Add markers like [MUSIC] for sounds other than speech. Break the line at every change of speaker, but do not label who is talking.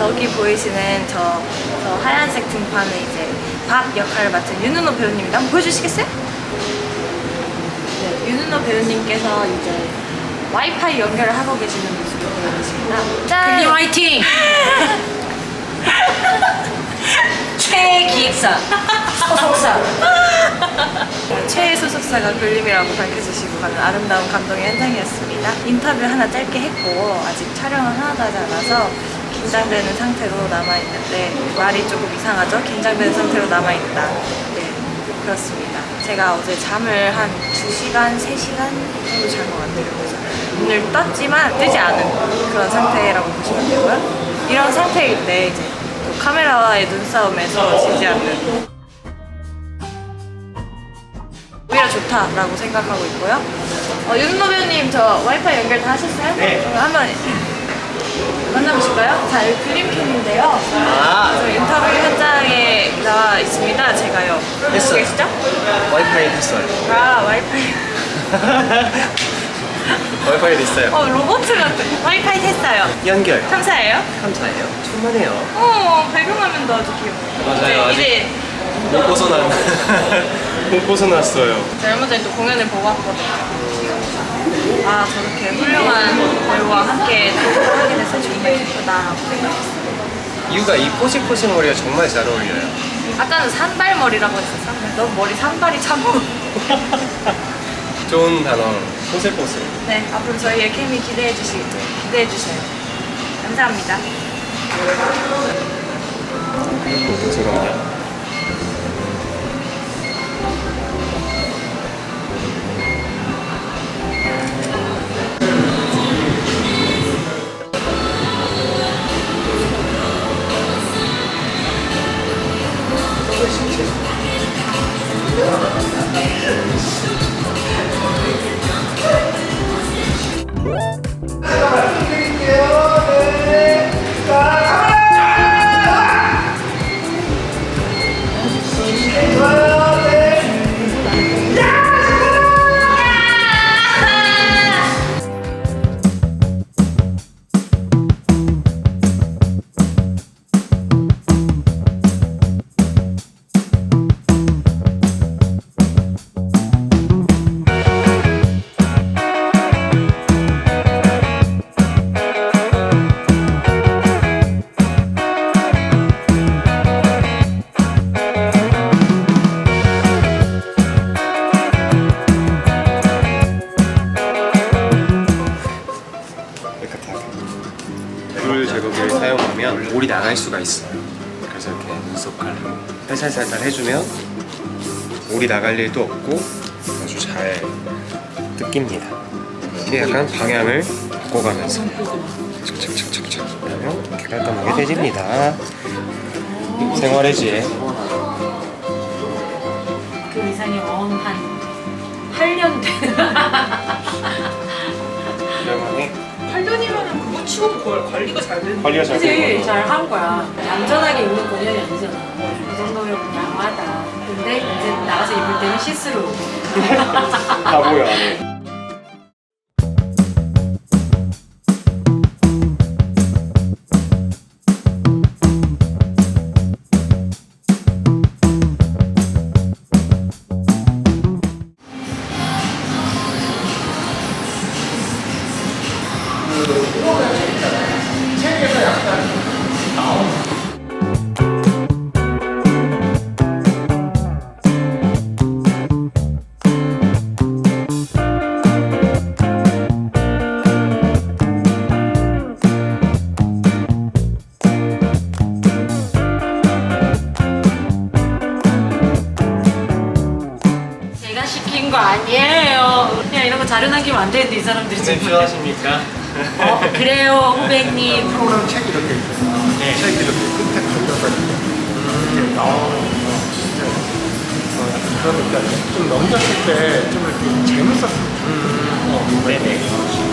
저기 보이시는 저, 저 하얀색 등판은 이제 박 역할을 맡은 윤은호 배우님입니다. 한번 보여주시겠어요? 네, 윤은호 배우님께서 이제 와이파이 연결을 하고 계시는 모습을 보여주십니다. 짠!
글리 화이팅! [LAUGHS] 최기획사 소속사
최애 소속사가 글림이라고 밝혀주시고 가는 아름다운 감동의 현장이었습니다. 인터뷰 하나 짧게 했고 아직 촬영은 하나도 하지 않아서 긴장되는 상태로 남아있는데 말이 조금 이상하죠? 긴장되는 상태로 남아있다. 네, 그렇습니다. 제가 어제 잠을 한 2시간, 3시간 정도 잔 것 같아요. 그래서 눈을 떴지만 뜨지 않은 그런 상태라고 보시면 되고요. 이런 상태일 때 이제 또 카메라와의 눈싸움에서 지지 않는 오히려 좋다라고 생각하고 있고요. 어, 윤노 배우님 저 와이파이 연결 다 하셨어요?
네.
그럼 한번 만나보실까요? 자 여기 그림캠인데요.
아,
저 인터뷰 현장에 나와 있습니다. 제가요. 보고
했어요.
계시죠?
와이파이 됐어요.
아 와이파이. [LAUGHS]
와이파이 됐어요.
어 로봇 같은. 와이파이 됐어요.
연결.
감사해요.
감사해요. 천만에요.
어 배경화면도 아주 귀여워.
맞아요,
이제, 이제
못 벗어난. [LAUGHS] 못 벗어났어요.
제가 얼마 전에 또 공연을 보고 왔거든요. 아 저렇게 훌륭한 배우와 함께 하게 돼서 정말 기쁘다라고 생각했어요.
이유가 이 포식포식 머리가 정말 잘 어울려요.
아까는 산발머리라고 했었어. 너 머리 산발이 참. [LAUGHS]
좋은 단어. 포슬포슬.
네 앞으로 저희의 케미 기대해 주시 기대해 주세요. 감사합니다.
잠깐만요. 불 Thank you. 물이 나갈 수가 있어요. 그래서 이렇게 눈썹 칼로 살살살살 해주면 물이 나갈 일도 없고 아주 잘 뜯깁니다. 이렇게 약간 방향을 바꿔가면서 착착착착착 하면 깔끔하게 되집니다. 생활의 지혜
그 이상의 원한
그거 치고도 걸 관리가 잘 되는
관리가 잘
그치
되는 거죠.
잘한 거야 얌전하게 입는 공연이 아니잖아 이 정도면 양호하다 근데 이제 나가서 입을 때는 시스루
바보야. 네. [LAUGHS]
제가 시킨 거 아니에요 그냥 이런 거 자료 남기면 안 되는데 이 사람들이
네,
정말
필요하십니까?
어, 그래요, 후배님.
프로그램 책 이렇게 네. 있어요.
네.
책 이렇게 끝에 걸려서 이렇게. 음. 이렇게 어, 진짜. 어, 그런 느낌. 좀 넘겼을 때 좀 이렇게 재밌었어요. 음. 어, 네네. 네.